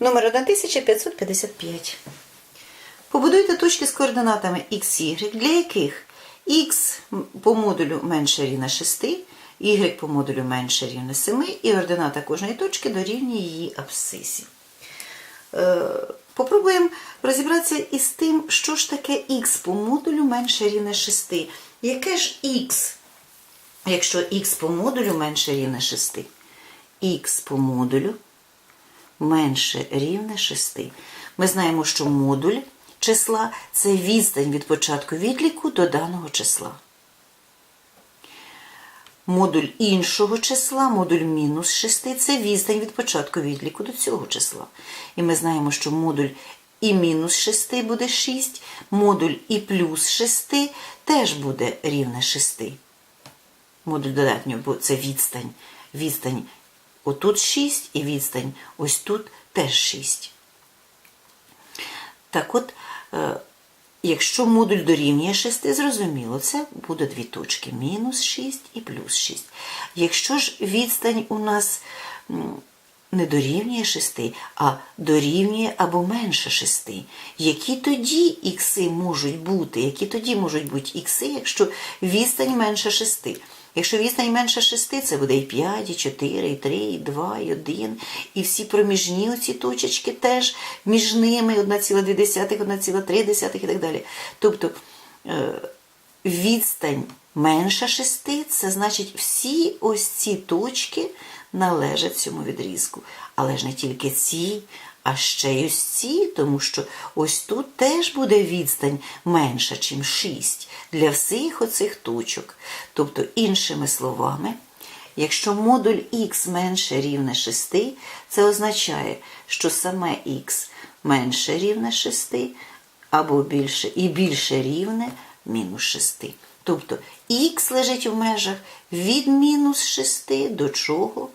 Номер 1555. Побудуйте точки з координатами x, y, для яких x по модулю менше рівня 6, y по модулю менше рівня 7, і ордината кожної точки дорівнює її абсцисі. Е, Попробуємо розібратися із тим, що ж таке х по модулю менше рівня 6. Яке ж х, якщо х по модулю менше рівня 6? х по модулю менше рівне 6. Ми знаємо, що модуль числа це відстань від початку відліку до даного числа. Модуль іншого числа, модуль мінус 6 це відстань від початку відліку до цього числа. І ми знаємо, що модуль і мінус 6 буде 6, модуль і плюс 6 теж буде рівне 6. Модуль додатньо, бо це відстань. Відстань отут 6 і відстань ось тут теж 6. Так от, е, якщо модуль дорівнює 6, зрозуміло, це буде дві точки мінус 6 і плюс 6. Якщо ж відстань у нас не дорівнює 6, а дорівнює або менше 6, які тоді ікси можуть бути? Які тоді можуть бути ікси, якщо відстань менше 6? Якщо відстань менше шести, це буде і 5, і 4, і 3, і 2, і 1. І всі проміжні оці точечки теж між ними 1,2, 1,3 і так далі. Тобто е, відстань менше шести, це значить всі ось ці точки належать цьому відрізку. Але ж не тільки ці, а ще й ось ці, тому що ось тут теж буде відстань менша, ніж 6 для всіх оцих точок. Тобто, іншими словами, якщо модуль х менше рівне 6, це означає, що саме х менше рівне 6 або більше і більше рівне мінус 6. Тобто х лежить в межах від мінус 6 до чого?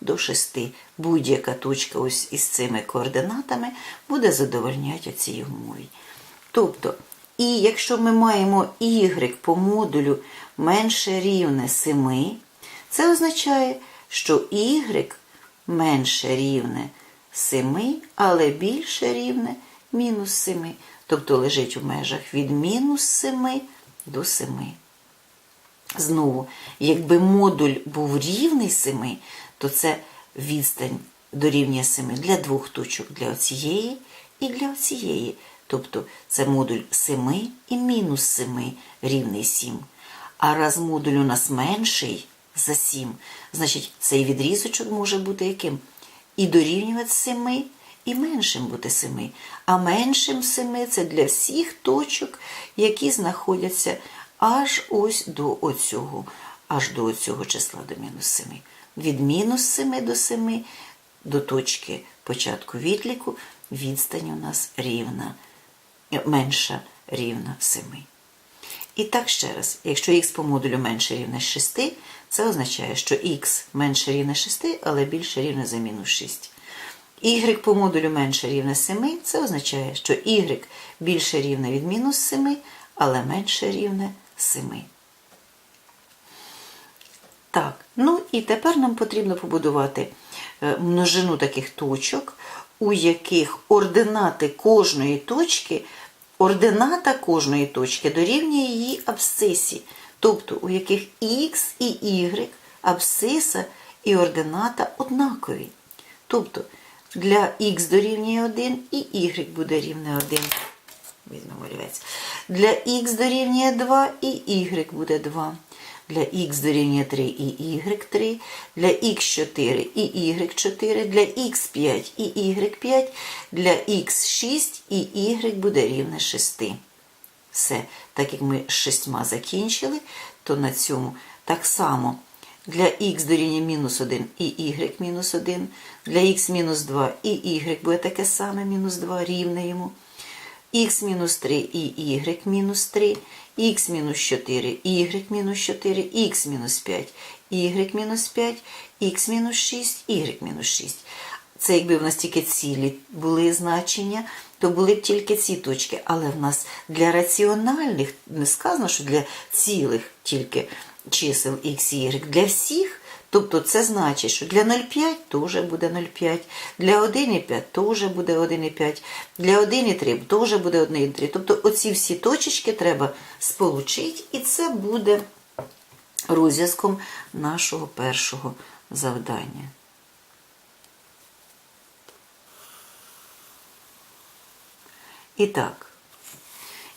До 6. Будь-яка точка ось із цими координатами буде задовольняти цій умові. Тобто, і якщо ми маємо y по модулю менше рівне 7, це означає, що y менше рівне 7, але більше рівне мінус 7. Тобто лежить у межах від мінус 7 до 7. Знову, якби модуль був рівний 7, то це відстань дорівнює 7 для двох точок, для оцієї і для оцієї. Тобто це модуль 7 і мінус 7 рівний 7. А раз модуль у нас менший за 7, значить цей відрізочок може бути яким? І дорівнювати 7, і меншим бути 7. А меншим 7 це для всіх точок, які знаходяться аж ось до оцього, аж до оцього числа до мінус 7. Від мінус 7 до 7 до точки початку відліку відстань у нас рівна, менша рівна 7. І так ще раз, якщо х по модулю менше рівне 6, це означає, що х менше рівне 6, але більше рівне за мінус 6. Y по модулю менше рівне 7, це означає, що y більше рівне від мінус 7, але менше рівне 7. Так, ну і тепер нам потрібно побудувати е, множину таких точок, у яких ординати кожної точки, ордината кожної точки дорівнює її абсцисі, тобто у яких х і y, абсциса і ордината однакові. Тобто для х дорівнює 1 і y буде рівне 1. Візьмемо олівець. Для х дорівнює 2 і y буде 2. Для х дорівнює 3 і y 3, для х4 і y4, для х5 і y5, для х6 і y буде рівне 6. Все, так як ми з шістьма закінчили, то на цьому так само для х дорівнює мінус 1 і y мінус 1, для х мінус 2 і y буде таке саме мінус 2 рівне йому х мінус 3 і y мінус 3, х-4, y мінус 4, х-5, y-5, х-6, y-6. Це якби в нас тільки цілі були значення, то були б тільки ці точки. Але в нас для раціональних не сказано, що для цілих тільки чисел x y, для всіх Тобто це значить, що для 0,5 теж буде 0,5, для 1,5 теж буде 1,5, для 1,3 теж буде 1,3. Тобто оці всі точечки треба сполучити, і це буде розв'язком нашого першого завдання. І так,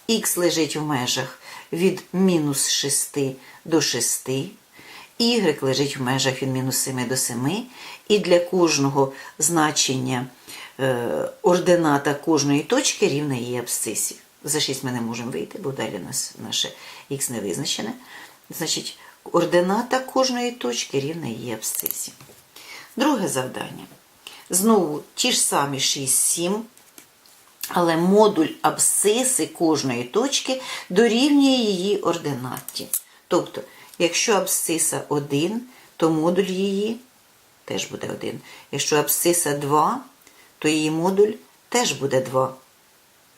х лежить в межах від мінус 6 до 6, y лежить в межах від мінус 7 до 7, і для кожного значення е, ордината кожної точки рівна її абсцисі. За 6 ми не можемо вийти, бо далі у нас наше х не визначене. Значить, ордината кожної точки рівна її абсцисі. Друге завдання. Знову ті ж самі 6, 7, але модуль абсциси кожної точки дорівнює її ординаті. Тобто, якщо абсциса 1, то модуль її теж буде 1. Якщо абсциса 2, то її модуль теж буде 2.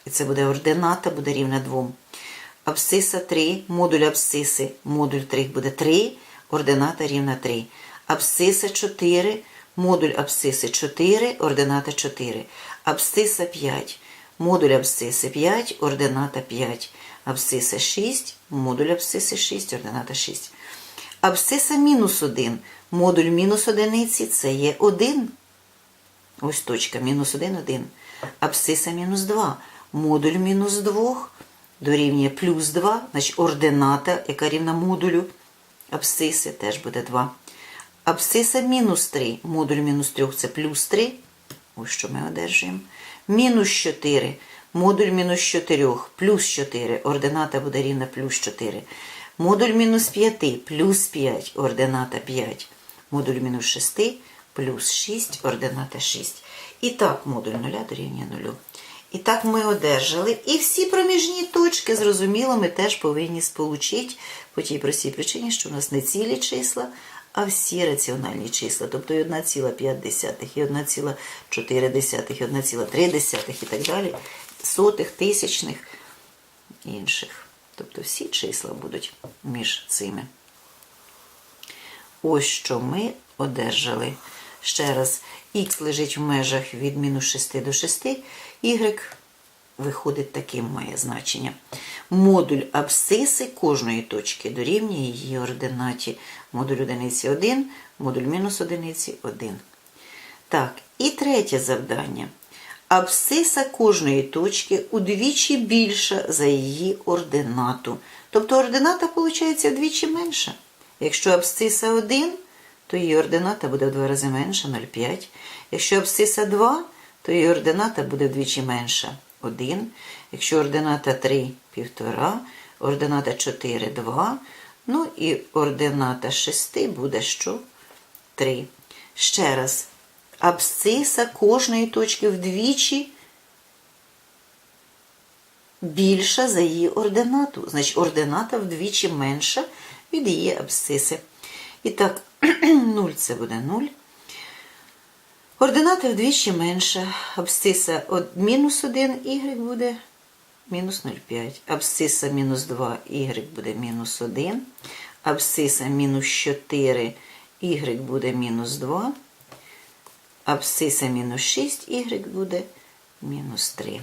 І це буде ордината, буде рівна 2. Абсциса 3, модуль абсциси, модуль 3 буде 3, ордината рівна 3. Абсциса 4, модуль абсциси 4, ордината 4. Абсциса 5, модуль абсциси 5, ордината 5. Абсциса 6, модуль абсциси 6, ордината 6. Абсциса мінус 1, модуль мінус одиниці це є 1. Ось точка, мінус 1, 1. Абсциса мінус 2, модуль мінус 2 дорівнює плюс 2, значить ордината, яка рівна модулю абсциси, теж буде 2. Абсциса мінус 3, модуль мінус 3 це плюс 3. Ось що ми одержуємо. Мінус 4, модуль мінус 4, плюс 4, ордината буде рівна плюс 4. Модуль мінус 5, плюс 5, ордината 5. Модуль мінус 6, плюс 6, ордината 6. І так, модуль 0 дорівнює 0. І так ми одержали. І всі проміжні точки, зрозуміло, ми теж повинні сполучити по тій простій причині, що у нас не цілі числа, а всі раціональні числа. Тобто і 1,5, і 1,4, і 1,3 і так далі, сотих, тисячних інших. Тобто всі числа будуть між цими. Ось що ми одержали. Ще раз, х лежить в межах від мінус 6 до 6, y виходить таким має значення. Модуль абсциси кожної точки дорівнює її ординаті. Модуль одиниці 1, модуль мінус одиниці 1. Так, і третє завдання. Абсциса кожної точки удвічі більша за її ординату. Тобто ордината, виходить, вдвічі менша. Якщо абсциса 1, то її ордината буде в два рази менша 0,5. Якщо абсциса 2, то її ордината буде вдвічі менша 1. Якщо ордината 3 1,5, ордината 4 2. Ну і ордината 6 буде що? 3. Ще раз. Абсциса кожної точки вдвічі більша за її ординату. Значить, ордината вдвічі менша від її абсциси. І так, 0 це буде 0. Ордината вдвічі менша. Абсциса мінус 1, y буде мінус 0,5. Абсциса мінус 2, y буде мінус 1. Абсциса мінус 4, y буде мінус 2. Абсциса мінус 6, y буде мінус 3.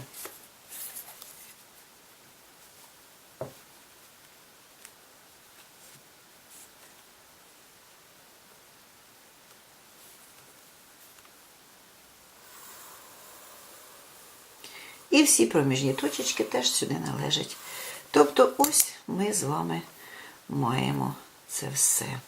І всі проміжні точечки теж сюди належать. Тобто, ось ми з вами маємо це все.